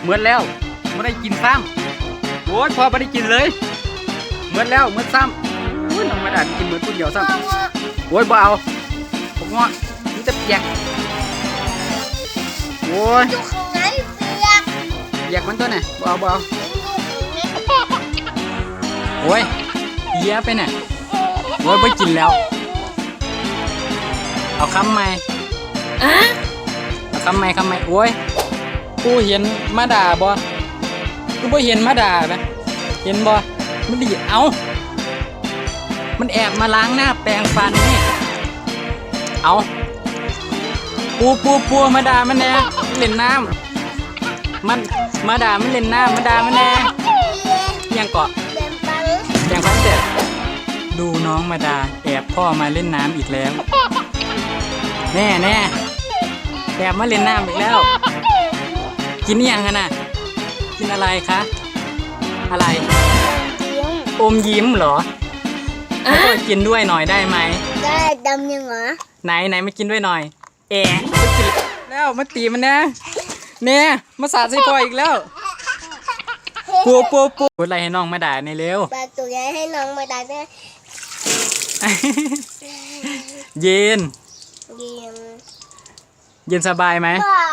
เหมือนแล้วไม่ได้กินซ้ำโอ้ยพอไม่ได้กินเลย เหมือนแล้วเหมือนซ้ำโอ้ยน้องมาดากินเหมือนผู้เดียวซ้ำโอ้ยบ่เอาผมงอนี่จะเปียกโอ้ยอยู่ข้างในเปียกเปียกมันตัวไหนบ่เอาบ่เอาอยู่ข้างในโอ้ยเหี้ยไปเนี่ยโอ้ยไม่กินแล้ว เอาคำใหม่อะเอาคำใหม่คำใหม่โอ้ย กูเห็นมาด่าบ่กูบ่เห็นมาด่าไหมเห็นบ่มันดีเอา มันแอบมาล้างหน้าแปรงฟันนี่ เอาปูปูปูมาด่ามันแน่เล่นน้ำมันมาด่ามันเล่นน้ำมาด่ามันแน่ยังเกาะเดินปังแปรงฟันเสร็จดูน้องมาดาแอบพ่อมาเล่นน้ำอีกแล้ว แน่แน่แอบมาเล่นน้ำอีกแล้ว กินอหย่างกันน่ะกินอะไรคะอะไรเลี้ยงอมยิ้มเหรอให้พ่อกินด้วยหน่อยได้ไหมได้ดำยังเหรอไหนไหนมากินด้วยหน่อยแอะมากินแล้วมาตีมันนะเนี่ยมาสาดใส่พ่ออีกแล้วปูปูปูพูดอะไรให้น้องมาด่าในอยเร็วปลาตัวใหญ่ให้น้องมาได้ด้วยเย็น เยี่ยมเย็นสบายไหมว้า